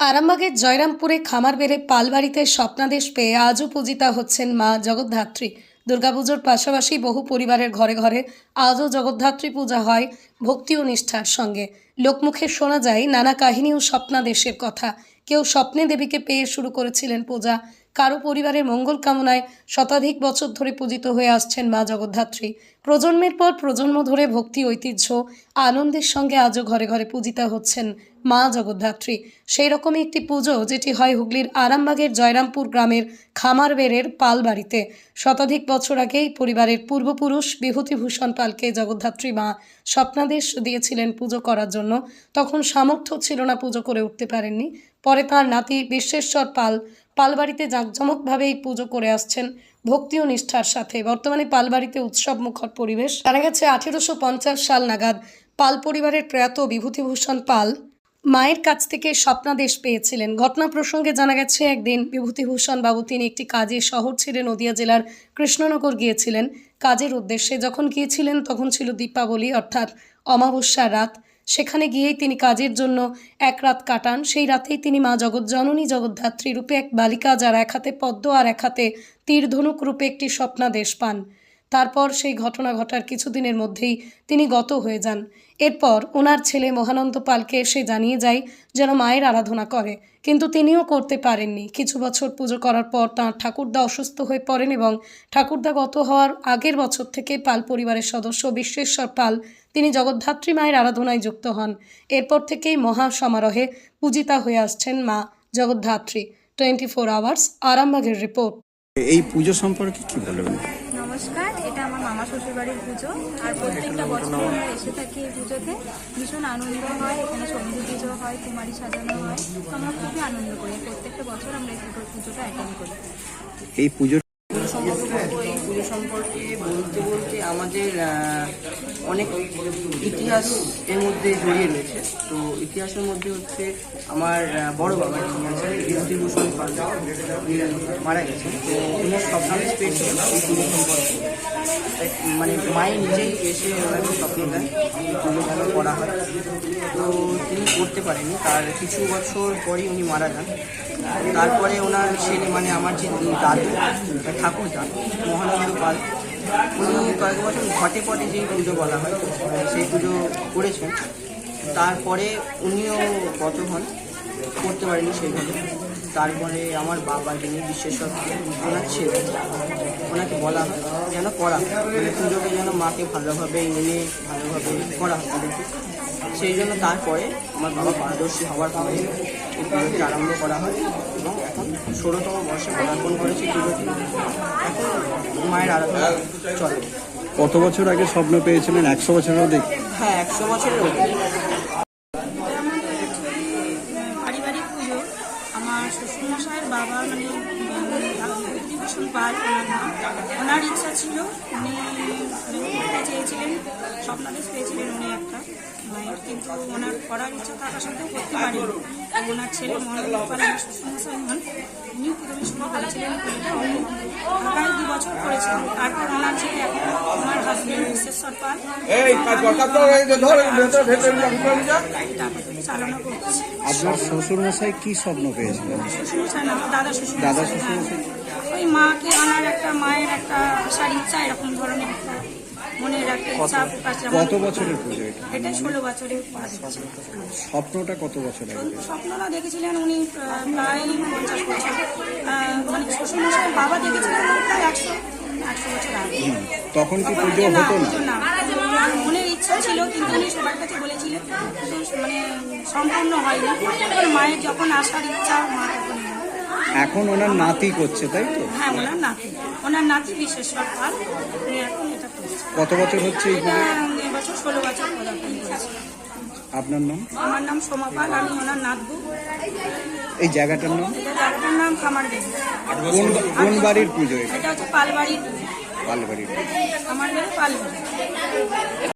আরামবাগের জয়রামপুরে খামার বেড়ে পালবাড়িতে স্বপ্নাদেশ পেয়ে আজও পূজিতা হচ্ছেন মা জগদ্ধাত্রী। দুর্গাপুজোর পাশাপাশি বহু পরিবারের ঘরে ঘরে আজও জগদ্ধাত্রী পূজা হয় ভক্তি ও নিষ্ঠার সঙ্গে। লোকমুখে শোনা যায় নানা কাহিনী ও স্বপ্নাদেশের কথা। কেউ স্বপ্নে দেবীকে পেয়ে শুরু করেছিলেন পূজা। কারও পরিবারের মঙ্গল কামনায় শতাধিক বছর ধরে পূজিত হয়ে আসছেন মা জগদ্ধাত্রী। প্রজন্মের পর প্রজন্ম ধরে ভক্তি, ঐতিহ্য, আনন্দের সঙ্গে আজও ঘরে ঘরে পূজিতা হচ্ছেন মা জগদ্ধাত্রী। সেই রকমই একটি পুজো যেটি হয় হুগলির আরামবাগের জয়রামপুর গ্রামের খামারবেড়ের পাল বাড়িতে শতাধিক বছর আগেই পরিবারের পূর্বপুরুষ বিভূতিভূষণ পালকে জগদ্ধাত্রী মা স্বপ্নাদেশ দিয়েছিলেন পুজো করার জন্য। তখন সামর্থ্য ছিল না পুজো করে উঠতে পারেননি। পরে তার নাতি বিশ্বেশ্বর পাল পালবাড়িতে জাঁকজমকভাবে এই পুজো করে আসছেন ভক্তি ও নিষ্ঠার সাথে। বর্তমানে পালবাড়িতে উৎসব মুখর পরিবেশ। জানা গেছে, আঠেরোশো পঞ্চাশ সাল নাগাদ পাল পরিবারের প্রয়াত বিভূতিভূষণ পাল মায়ের কাছ থেকে স্বপ্নাদেশ পেয়েছিলেন। ঘটনা প্রসঙ্গে জানা গেছে, একদিন বিভূতিভূষণ বাবু তিনি একটি কাজে শহর ছেড়ে নদিয়া জেলার কৃষ্ণনগর গিয়েছিলেন। কাজের উদ্দেশ্যে যখন গিয়েছিলেন, তখন ছিল দীপাবলি, অর্থাৎ অমাবস্যার রাত। সেখানে গিয়েই তিনি কাজের জন্য এক রাত কাটান। সেই রাতেই তিনি মা জগৎ জননী জগদ্ধাত্রী রূপে এক বালিকা, যার এক হাতে পদ্ম আর এক হাতে তীরধনুক রূপে একটি স্বপ্নাদেশ পান। তারপর সেই ঘটনা ঘটার কিছুদিনের মধ্যেই তিনি গত হয়ে যান। এরপর ওনার ছেলে মহানন্দ পালকে এসে জানিয়ে যায় যেন মায়ের আরাধনা করে, কিন্তু তিনিও করতে পারেননি। কিছু বছর পুজো করার পর তাঁর ঠাকুরদা অসুস্থ হয়ে পড়েন এবং ঠাকুরদা গত হওয়ার আগের বছর থেকে পাল পরিবারের সদস্য বিশ্বেশ্বর পাল, তিনি জগদ্ধাত্রী মায়ের আরাধনায় যুক্ত হন। এরপর থেকেই মহা সমারোহে পূজিতা হয়ে আসছেন মা জগদ্ধাত্রী। টোয়েন্টি ফোর আওয়ার্স, আরামবাগের রিপোর্ট। এই পুজো সম্পর্কে কি বলবেন? নমস্কার এটা আমার মামা শ্বশুর বাড়ির পুজো। আর প্রত্যেকটা বছর আমরা এসে থাকি এই পুজোতে। ভীষণ আনন্দ হয় এখানে সন্ধি পুজো হয় কুমারী সাজানো হয়। তো আমরা খুবই আনন্দ করি প্রত্যেকটা বছর আমরা এই পুজো- পুজোটা অ্যাটেন্ড করি। এই পুজো সম্পর্কে এই পুজো সম্পর্কে বলতে বলতে আমাদের অনেক ইতিহাস এর মধ্যে জড়িয়ে রয়েছে। তো ইতিহাসের মধ্যে হচ্ছে আমার বড় বাবা বিভূতিভূষণ পাল মারা গেছেন। তো উনি স্বপ্নাদেশ পেয়েছিলেন এই মানে মায়ের নিজেই এসে ওনাকে স্বপ্ন দেন পুজো করা হয়। তো তিনি করতে পারেনি তার কিছু বছর পরই উনি মারা যান। তারপরে ওনার ছেলে মানে আমার যে দাদু ঠাকুরদা, মহানন্দ পাল, উনি কয়েক বছর ঘটে পটে যেই পুজো বলা হয় সেই পুজো করেছেন তারপরে উনিও গত হন করতে পারেনি সেইভাবে। তারপরে আমার বাবা যিনি পাল, ওনার ছেলে ওনাকে বলা হয় যেন করা মানে পুজোকে যেন মাকে ভালোভাবে এনে ভালোভাবে করা হয় সেই জন্য তারপরে আমার বাবা পারদর্শী হওয়ার পরে এই পুজোটি আরম্ভ করা হয় এবং এখন ষোলোতম বর্ষে পদার্পণ করেছে পুজোটি। এখন মায়ের আরাধনা চলে। কত বছর আগে স্বপ্ন পেয়েছিলেন? একশো বছরের অধিক? হ্যাঁ একশো বছরের অধিক। পারিবারিক পুজো আমার শ্বশুরমশাইয়ের বাবা মানে পাল ওনার নাম। ওনার ইচ্ছা ছিল। উনি করতে চেয়েছিলেন স্বপ্নাদেশ পেয়েছিলেন উনি একটা। মায়ের কিন্তু ওনার করার ইচ্ছা থাকার সত্ত্বেও করতে পারেনি। ওনার ছেলে শ্বশুরমশাই হন উনি প্রথমে শুরু করেছিলেন। উনি দু বছর করেছিলেন। তারপর ওনার ছেলে এখন আমার হাজবেন্ড বিশ্বেশ্বর পাল চালনা করছি আপনার শ্বশুর মশাই কি স্বপ্ন পেয়েছিলেন? দাদা শ্বশুর দাদা শ্বশুরমশাই? ওই মাকে আনার একটা মায়ের একটা আসার ইচ্ছা এরকম ধরনের ইচ্ছা প্রকাশ কত বছরের এটা ষোলো বছরের স্বপ্নটা কত বছর আগে? স্বপ্নটা দেখেছিলেন উনি প্রায় পঞ্চাশ বছর। মানে শ্বশুরমশাই বাবা দেখেছিলেন প্রায় একশো একশো বছর আগে। তখন কি পুজো না, হতো না? মনের ইচ্ছা ছিল কিন্তু উনি সবার কাছে বলেছিলেন মানে সম্পূর্ণ হয়নি। মায়ের যখন আসার ইচ্ছা মা। এখন ওনার নাতি করছে তাই তো? হ্যাঁ ওনার নাতি। ওনার নাতি পাল উনি এখন এটা করছে। কত বছর হচ্ছে এই এটা এবছর ষোলো বছর পদার্পণ করেছে। আপনার নাম? আমার নাম সোমা পাল আমি ওনার নাতবু। এই জায়গাটার নাম? এটা জায়গাটার নাম খামার কোন কোন বাড়ির পুজো এটা? এটা হচ্ছে পালবাড়ির পালবাড়ির আমার বাড়ি পালবাড়ি।